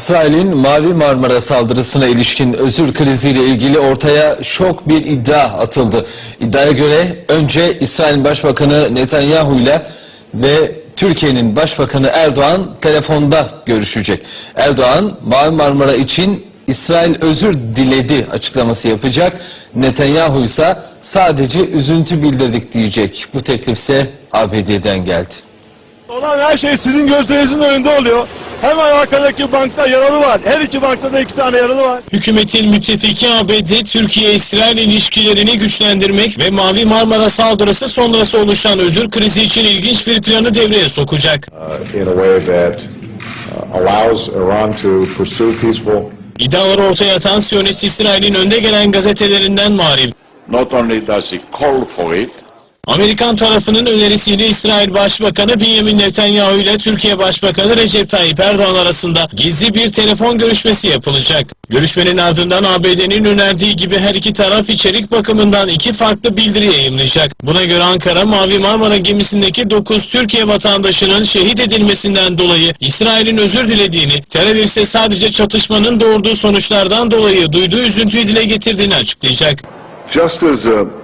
İsrail'in Mavi Marmara saldırısına ilişkin özür kriziyle ilgili ortaya şok bir iddia atıldı. İddiaya göre önce İsrail Başbakanı Netanyahu ile ve Türkiye'nin Başbakanı Erdoğan telefonda görüşecek. Erdoğan Mavi Marmara için İsrail özür diledi açıklaması yapacak. Netanyahu ise sadece üzüntü bildirdik diyecek. Bu teklif ise ABD'den geldi. Olan her şey sizin gözlerinizin önünde oluyor. Hemen arkadaki bankta yaralı var. Her iki bankta da iki tane yaralı var. Hükümetin müttefiki ABD, Türkiye-İsrail ilişkilerini güçlendirmek ve Mavi Marmara saldırısı sonrası oluşan özür krizi için ilginç bir planı devreye sokacak. uh, uh, İddiaları ortaya atan Siyonist İsrail'in önde gelen gazetelerinden Marif. Not only does he call for it, Amerikan tarafının önerisiyle İsrail Başbakanı Benjamin Netanyahu ile Türkiye Başbakanı Recep Tayyip Erdoğan arasında gizli bir telefon görüşmesi yapılacak. Görüşmenin ardından ABD'nin önerdiği gibi her iki taraf içerik bakımından iki farklı bildiri yayımlayacak. Buna göre Ankara Mavi Marmara gemisindeki 9 Türkiye vatandaşının şehit edilmesinden dolayı İsrail'in özür dilediğini, Tel Aviv ise sadece çatışmanın doğurduğu sonuçlardan dolayı duyduğu üzüntüyü dile getirdiğini açıklayacak. just as expect us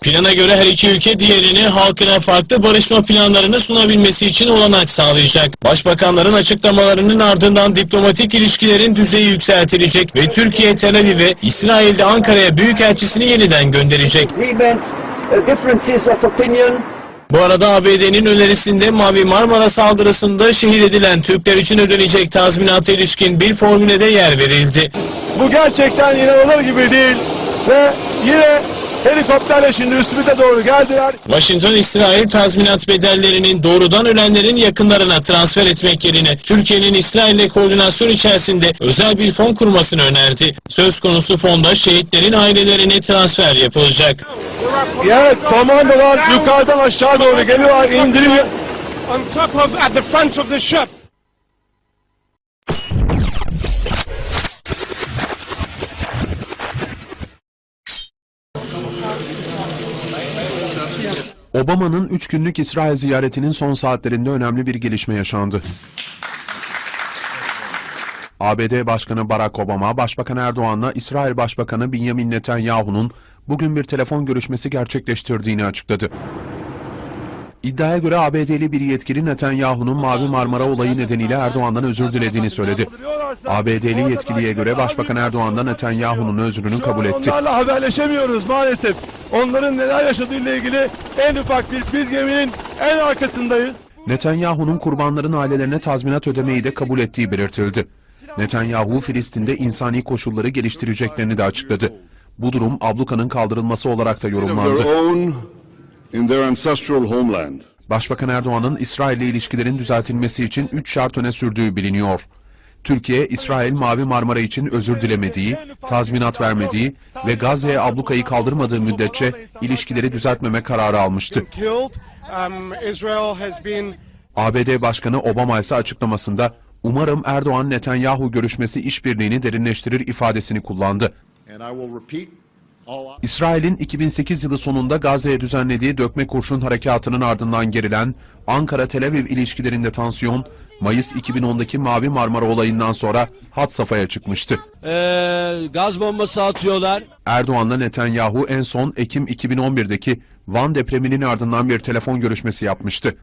Plana göre her iki ülke diğerini halkına farklı barışma planlarını sunabilmesi için olanak sağlayacak. Başbakanların açıklamalarının ardından diplomatik ilişkilerin düzeyi yükseltilecek ve Türkiye Tel Aviv'e, İsrail'de Ankara'ya büyükelçisini yeniden gönderecek. uh, differences of opinion, Bu arada ABD'nin önerisinde Mavi Marmara saldırısında şehit edilen Türkler için ödenecek tazminata ilişkin bir formüle de yer verildi. Bu gerçekten inanılır gibi değil. Ve yine helikopterle şimdi üstümüze doğru geldiler. Washington, İsrail tazminat bedellerinin doğrudan ölenlerin yakınlarına transfer etmek yerine Türkiye'nin İsrail'le koordinasyon içerisinde özel bir fon kurmasını önerdi. Söz konusu fonda şehitlerin ailelerine transfer yapılacak. Diğer komandolar yukarıdan aşağı doğru geliyorlar. İndirim on top of at the front of the ship. Obama'nın 3 günlük İsrail ziyaretinin son saatlerinde önemli bir gelişme yaşandı. ABD Başkanı Barack Obama, Başbakan Erdoğan'la İsrail Başbakanı Benjamin Netanyahu'nun bugün bir telefon görüşmesi gerçekleştirdiğini açıkladı. İddiaya göre ABD'li bir yetkili Netanyahu'nun Mavi Marmara olayı nedeniyle Erdoğan'dan özür dilediğini söyledi. ABD'li yetkiliye göre Başbakan Erdoğan da Netanyahu'nun özrünü kabul etti. Onlarla haberleşemiyoruz maalesef. Onların neler yaşadığıyla ilgili en ufak bir biz geminin en arkasındayız. Netanyahu'nun kurbanların ailelerine tazminat ödemeyi de kabul ettiği belirtildi. Netanyahu, Filistin'de insani koşulları geliştireceklerini de açıkladı. Bu durum ablukanın kaldırılması olarak da yorumlandı. Başbakan Erdoğan'ın İsrail ile ilişkilerin düzeltilmesi için 3 şart öne sürdüğü biliniyor. Türkiye, İsrail Mavi Marmara için özür dilemediği, tazminat vermediği ve Gazze'ye ablukayı kaldırmadığı müddetçe ilişkileri düzeltmeme kararı almıştı. ABD Başkanı Obama ise açıklamasında umarım Erdoğan Netanyahu görüşmesi işbirliğini derinleştirir ifadesini kullandı. İsrail'in 2008 yılı sonunda Gazze'ye düzenlediği dökme kurşun harekatının ardından gerilen Ankara-Tel Aviv ilişkilerinde tansiyon, Mayıs 2010'daki Mavi Marmara olayından sonra had safhaya çıkmıştı. Ee, gaz bombası atıyorlar. Erdoğan'la Netanyahu en son Ekim 2011'deki Van depreminin ardından bir telefon görüşmesi yapmıştı.